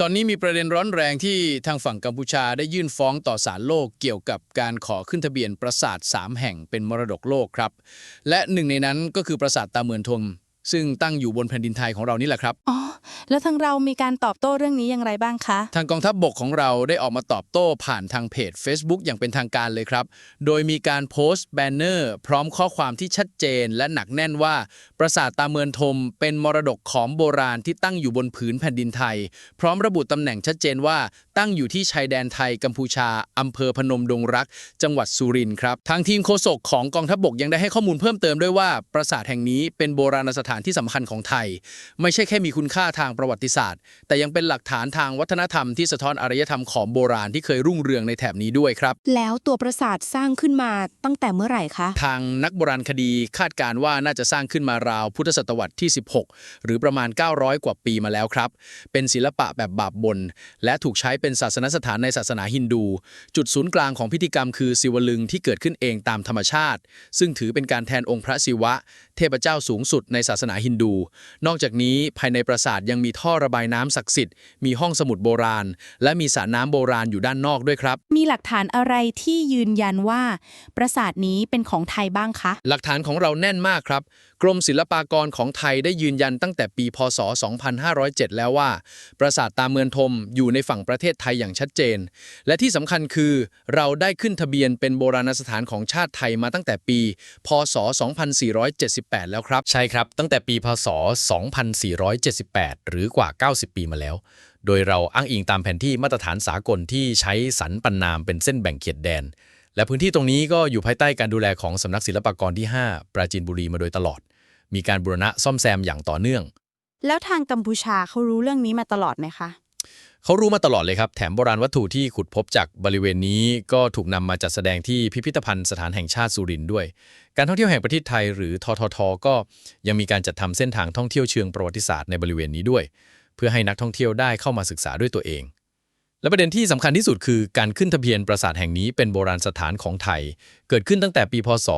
ตอนนี้มีประเด็นร้อนแรงที่ทางฝั่งกัมพูชาได้ยื่นฟ้องต่อศาลโลกเกี่ยวกับการขอขึ้นทะเบียนปราสาท 3 แห่งเป็นมรดกโลกครับ และหนึ่งในนั้นก็คือปราสาทตาเมือนทม ซึ่งตั้งอยู่บนแผ่นดินไทยของเรานี่แหละครับ อ๋อ แล้วทางเรามีการตอบโต้เรื่องนี้อย่างไรบ้างคะ ทางกองทัพบบกของเราได้ออกมาตอบโต้ผ่านทางเพจ Facebook อย่างเป็นทางการเลยครับ โดยมีการโพสต์แบนเนอร์ พร้อมข้อความที่ชัดเจน และหนักแน่นว่า ปราสาทตาเมือนทม เป็นมรดกของโบราณที่ตั้งอยู่บนผืนแผ่นดินไทย พร้อมระบุตำแหน่งชัดเจนว่า ตั้งอยู่ที่ชายแดนไทยกัมพูชาอำเภอพนมดงรัก จังหวัดสุรินทร์ครับ ทางทีมโฆษกของกองทัพบบกยังได้ให้ข้อมูลเพิ่มเติมด้วยว่าปราสาทแห่งนี้เป็นโบราณสถานที่สำคัญของไทย ไม่ใช่แค่มีคุณค่าทางประวัติศาสตร์ แต่ยังเป็นหลักฐานทางวัฒนธรรมที่สะท้อนอารยธรรมของโบราณที่เคยรุ่งเรืองในแถบนี้ด้วยครับ แล้วตัวปราสาทสร้างขึ้นมาตั้งแต่เมื่อไหร่คะ ทางนักโบราณคดีคาดการณ์ว่าน่าจะสร้างขึ้นมาราวพุทธศตวรรษที่ 16 หรือประมาณ 900 กว่าปีมาแล้วครับ เป็นศิลปะแบบบาปบน และถูกใช้เป็นศาสนสถานในศาสนาฮินดู จุดศูนย์กลางของพิธีกรรมคือศิวลึงที่เกิดขึ้นเองตามธรรมชาติ ซึ่งถือเป็นการแทนองค์พระศิวะ เทพเจ้าสูงสุดในศาสนาฮินดู นอกจากนี้ภายในปราสาทยังมีท่อระบายน้ำศักดิ์สิทธิ์ มีห้องสมุดโบราณ และมีสระน้ำโบราณอยู่ด้านนอกด้วยครับ มีหลักฐานอะไรที่ยืนยันว่า ปราสาทนี้เป็นของไทยบ้างคะ หลักฐานของเราแน่นมากครับ กรมศิลปากรของไทยได้ยืนยันตั้งแต่ปีพศ 2507 แล้วว่า ปราสาทตาเมือนทมอยู่ในฝั่งประเทศไทยอย่างชัดเจน และที่สำคัญคือ เราได้ขึ้นทะเบียนเป็นโบราณสถานของชาติไทยมาตั้งแต่ปี พศ 2478 แล้วครับ ใช่ครับ ตั้งแต่แต่ปีพศ 2478 หรือกว่า 90 ปีมาแล้ว โดยเราอ้างอิงตามแผนที่มาตรฐานสากลที่ใช้สันปันนามเป็นเส้นแบ่งเขตแดน และพื้นที่ตรงนี้ก็อยู่ภายใต้การดูแลของสำนักศิลปากรที่ 5 ปราจีนบุรีมาโดยตลอด มีการบูรณะซ่อมแซมอย่างต่อเนื่อง แล้วทางกัมพูชาเขารู้เรื่องนี้มาตลอดไหมคะ เขารู้มาตลอดเลยครับ แถมโบราณวัตถุที่ขุดพบจากบริเวณนี้ ก็ถูกนำมาจัดแสดงที่พิพิธภัณฑ์สถานแห่งชาติสุรินทร์ด้วย การท่องเที่ยวแห่งประเทศไทยหรือททท ก็ยังมีการจัดทำเส้นทางท่องเที่ยวเชิงประวัติศาสตร์ในบริเวณนี้ด้วย เพื่อให้นักท่องเที่ยวได้เข้ามาศึกษาด้วยตัวเอง และประเด็นที่สำคัญที่สุดคือการขึ้นทะเบียนปราสาทแห่งนี้เป็นโบราณสถานของไทย เกิดขึ้นตั้งแต่ปีพศ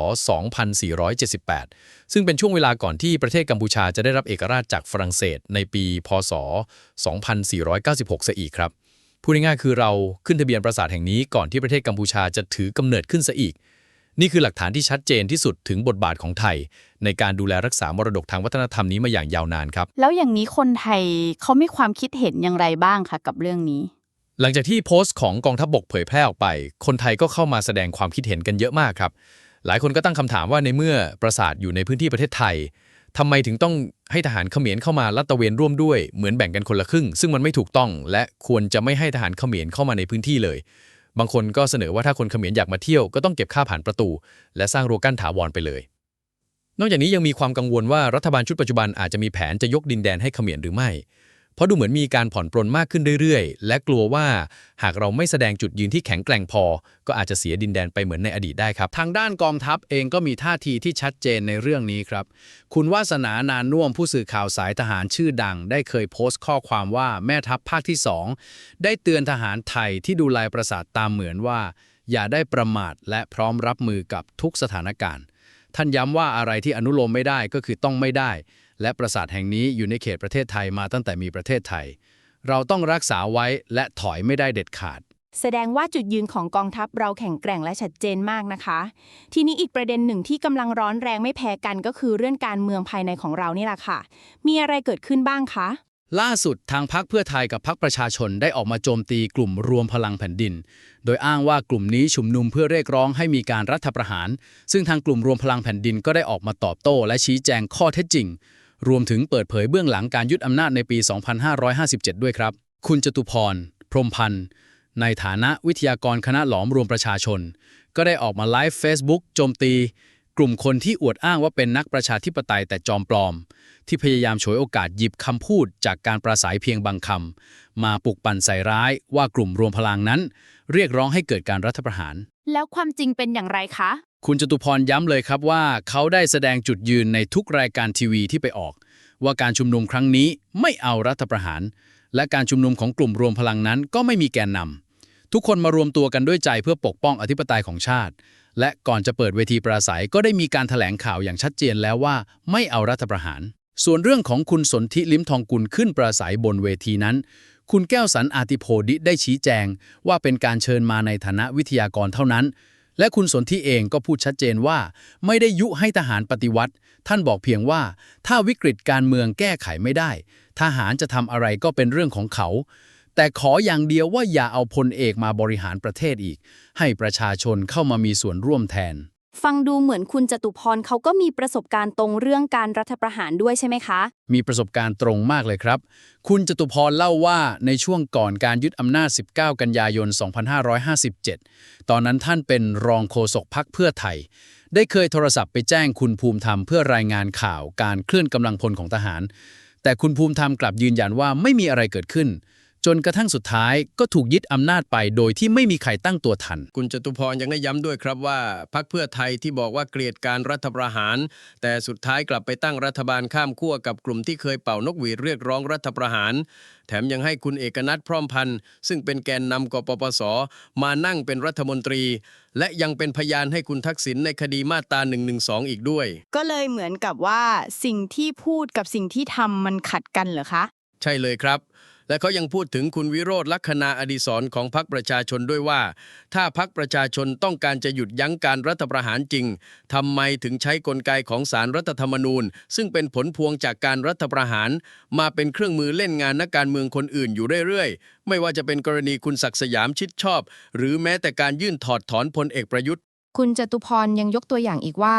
2478 ซึ่งเป็นช่วงเวลาก่อนที่ประเทศกัมพูชาจะได้รับเอกราชจากฝรั่งเศส ในปีพศ 2496ซะอีกครับพูดง่ายๆคือเราขึ้นทะเบียนปราสาทแห่งนี้ก่อนที่ประเทศกัมพูชาจะถือกำเนิดขึ้นซะอีก นี่คือหลักฐานที่ชัดเจนที่สุดถึงบทบาทของไทย ในการดูแลรักษามรดกทางวัฒนธรรมนี้มาอย่างยาวนานครับ แล้วอย่างนี้คนไทยเขามีความคิดเห็นอย่างไรบ้างคะกับเรื่องนี้ หลังจากที่โพสต์ของกองทัพบบกเผยแพร่ออกไป คนไทยก็เข้ามาแสดงความคิดเห็นกันเยอะมากครับ หลายคนก็ตั้งคำถามว่าในเมื่อปราสาทอยู่ในพื้นที่ประเทศไทยทำไมถึงต้องให้ทหารเขมรเข้ามาลาดตะเวนร่วมด้วย เหมือนแบ่งกันคนละครึ่ง ซึ่งมันไม่ถูกต้อง และควรจะไม่ให้ทหารเขมรเข้ามาในพื้นที่เลย บางคนก็เสนอว่าถ้าคนเขมรอยากมาเที่ยวก็ต้องเก็บค่าผ่านประตู และสร้างรั้วกั้นถาวรไปเลย นอกจากนี้ยังมีความกังวลว่ารัฐบาลชุดปัจจุบันอาจจะมีแผนจะยกดินแดนให้เขมรหรือไม่ เพราะดูเหมือนมีการผ่อนปรนมากขึ้นเรื่อยๆ และกลัวว่าหากเราไม่แสดงจุดยืนที่แข็งแกร่งพอ ก็อาจจะเสียดินแดนไปเหมือนในอดีตได้ครับ ทางด้านกองทัพเองก็มีท่าทีที่ชัดเจนในเรื่องนี้ครับ คุณวาสนานานน่วมผู้สื่อข่าวสายทหารชื่อดัง ได้เคยโพสต์ข้อความว่าแม่ทัพภาคที่ 2 ได้เตือนทหารไทยที่ดูแลปราสาทตามเหมือนว่า อย่าได้ประมาทและพร้อมรับมือกับทุกสถานการณ์ ท่านย้ำว่าอะไรที่อนุโลมไม่ได้ก็คือต้องไม่ได้ และปราสาทแห่งนี้อยู่ในเขตประเทศไทยมาตั้งแต่มีประเทศไทย เราต้องรักษาไว้และถอยไม่ได้เด็ดขาด แสดงว่าจุดยืนของกองทัพเราแข็งแกร่งและชัดเจนมากนะคะ ทีนี้อีกประเด็นหนึ่งที่กำลังร้อนแรงไม่แพ้กันก็คือเรื่องการเมืองภายในของเรานี่แหละค่ะ มีอะไรเกิดขึ้นบ้างคะล่าสุดทางพักเพื่อไทยกับพักประชาชนได้ออกมาโจมตีกลุ่มรวมพลังแผ่นดิน โดยอ้างว่ากลุ่มนี้ชุมนุมเพื่อเรียกร้องให้มีการรัฐประหาร ซึ่งทางกลุ่มรวมพลังแผ่นดินก็ได้ออกมาตอบโต้และชี้แจงข้อเท็จจริง รวมถึงเปิดเผยเบื้องหลังการยึดอำนาจในปี 2557 ด้วยครับ คุณจตุพร พรหมพันธ์ ในฐานะวิทยากรคณะหลอมรวมประชาชน ก็ได้ออกมาไลฟ์ Facebook โจมตี กลุ่มคนที่อวดอ้างว่าเป็นนักประชาธิปไตยแต่จอมปลอม ที่พยายามฉวยโอกาสหยิบคำพูดจากการปราศัยเพียงบางคำมาปลุกปั่นใส่ร้ายว่ากลุ่มรวมพลังนั้น เรียกร้องให้เกิดการรัฐประหาร แล้วความจริงเป็นอย่างไรคะ คุณจตุพรย้ำเลยครับว่าเขาได้แสดงจุดยืนในทุกรายการทีวีที่ไปออก ว่าการชุมนุมครั้งนี้ไม่เอารัฐประหาร และการชุมนุมของกลุ่มรวมพลังนั้นก็ไม่มีแกนนำทุกคนมารวมตัวกันด้วยใจเพื่อปกป้องอธิปไตยของชาติ และก่อนจะเปิดเวทีปราศัยก็ได้มีการถแถลงข่าวอย่างชัดเจนแล้วว่าไม่เอารัฐประหาร ส่วนเรื่องของคุณสนธิลิ้มทองกุลขึ้นปราศัยบนเวทีนั้น คุณแก้วสันอาติโพดิได้ชี้แจง ว่าเป็นการเชิญมาในฐานะวิทยากรเท่านั้น และคุณสนธิเองก็พูดชัดเจนว่า ไม่ได้ยุให้ทหารปฏิวัติ ท่านบอกเพียงว่า ถ้าวิกฤตการเมืองแก้ไขไม่ได้ ทหารจะทำอะไรก็เป็นเรื่องของเขา แต่ขออย่างเดียวว่าอย่าเอาพลเอกมาบริหารประเทศอีก ให้ประชาชนเข้ามามีส่วนร่วมแทน ฟังดูเหมือนคุณจตุพรเขาก็มีประสบการณ์ตรงเรื่องการรัฐประหารด้วยใช่ไหมคะ มีประสบการณ์ตรงมากเลยครับ คุณจตุพรเล่าว่าในช่วงก่อนการยึดอำนาจ 19 กันยายน 2557 ตอนนั้นท่านเป็นรองโฆษกพักเพื่อไทย ได้เคยโทรศัพท์ไปแจ้งคุณภูมิธรรมเพื่อรายงานข่าวการเคลื่อนกำลังพลของทหาร แต่คุณภูมิธรรมกลับยืนยันว่าไม่มีอะไรเกิดขึ้น จนกระทั่งสุดท้ายก็ถูกยึดอำนาจไปโดยที่ไม่มีใครตั้งตัวทัน คุณจตุพรยังได้ย้ำด้วยครับว่าพรรคเพื่อไทยที่บอกว่าเกลียดการรัฐประหาร แต่สุดท้ายกลับไปตั้งรัฐบาลข้ามขั้วกับกลุ่มที่เคยเป่านกหวีดเรียกร้องรัฐประหาร แถมยังให้คุณเอกนัทพร้อมพันธ์ซึ่งเป็นแกนนำกปปส มานั่งเป็นรัฐมนตรี และยังเป็นพยานให้คุณทักษิณในคดีมาตรา1นึอีกด้วย ก็เลยเหมือนกับว่าสิ่งที่พูดกับสิ่งที่ทำมันขัดกันเหรอคะ ใช่เลยครับ และเขายังพูดถึงคุณวิโรธลักษณาอดีศรของพรรคประชาชนด้วยว่า ถ้าพรรคประชาชนต้องการจะหยุดยั้งการรัฐประหารจริงทำไมถึงใช้กลไกของสารรัฐธรรมนูญ ซึ่งเป็นผลพวงจากการรัฐประหาร มาเป็นเครื่องมือเล่นงานนักการเมืองคนอื่นอยู่เรื่อยๆ ไม่ว่าจะเป็นกรณีคุณศักดิ์สยามชิดชอบ หรือแม้แต่การยื่นถอดถอนพลเอกประยุทธ์ คุณจตุพรยังยกตัวอย่างอีกว่า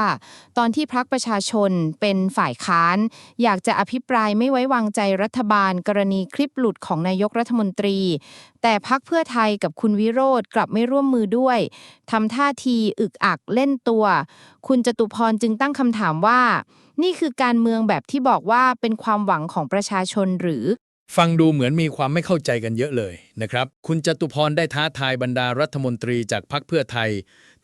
ตอนที่พรรคประชาชนเป็นฝ่ายค้าน อยากจะอภิปรายไม่ไว้วางใจรัฐบาล กรณีคลิปหลุดของนายกรัฐมนตรี แต่พรรคเพื่อไทยกับคุณวิโรธกลับไม่ร่วมมือด้วยทำท่าทีอึกอักเล่นตัว คุณจตุพรจึงตั้งคำถามว่า นี่คือการเมืองแบบที่บอกว่าเป็นความหวังของประชาชนหรือ ฟังดูเหมือนมีความไม่เข้าใจกันเยอะเลยนะครับ คุณจตุพรได้ท้าทายบรรดารัฐมนตรีจากพรรคเพื่อไทย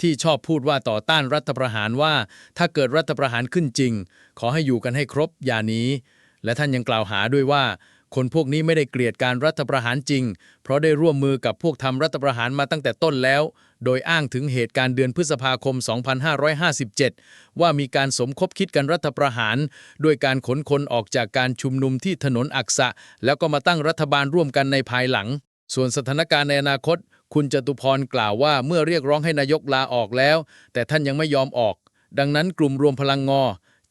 ที่ชอบพูดว่าต่อต้านรัฐประหารว่า ถ้าเกิดรัฐประหารขึ้นจริง ขอให้อยู่กันให้ครบอย่านี้ และท่านยังกล่าวหาด้วยว่า คนพวกนี้ไม่ได้เกลียดการรัฐประหารจริง เพราะได้ร่วมมือกับพวกทำรัฐประหารมาตั้งแต่ต้นแล้ว โดยอ้างถึงเหตุการณ์เดือนพฤษภาคม 2557 ว่ามีการสมคบคิดกันรัฐประหาร ด้วยการขนคนออกจากการชุมนุมที่ถนนอักษะ แล้วก็มาตั้งรัฐบาลร่วมกันในภายหลัง ส่วนสถานการณ์ในอนาคต คุณจตุพรกล่าวว่าเมื่อเรียกร้องให้นายกลาออกแล้ว แต่ท่านยังไม่ยอมออก ดังนั้นกลุ่มรวมพลังงอ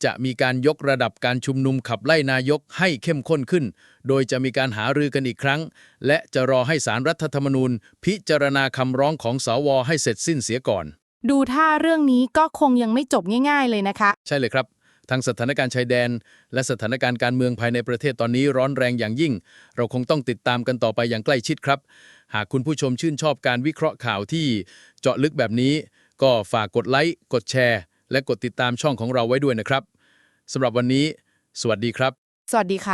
จะมีการยกระดับการชุมนุมขับไล่นายกให้เข้มข้นขึ้น โดยจะมีการหารือกันอีกครั้ง และจะรอให้สารรัฐธรรมนูญ พิจารณาคำร้องของสวให้เสร็จสิ้นเสียก่อน ดูท่าเรื่องนี้ก็คงยังไม่จบง่ายๆเลยนะคะ ใช่เลยครับทั้งสถานการณ์ชายแดน และสถานการณ์การเมืองภายในประเทศตอนนี้ร้อนแรงอย่างยิ่ง เราคงต้องติดตามกันต่อไปอย่างใกล้ชิดครับ หากคุณผู้ชมชื่นชอบการวิเคราะห์ข่าวที่เจาะลึกแบบนี้ ก็ฝากกดไลค์ กดแชร์ และกดติดตามช่องของเราไว้ด้วยนะครับ สำหรับวันนี้ สวัสดีครับ สวัสดีค่ะ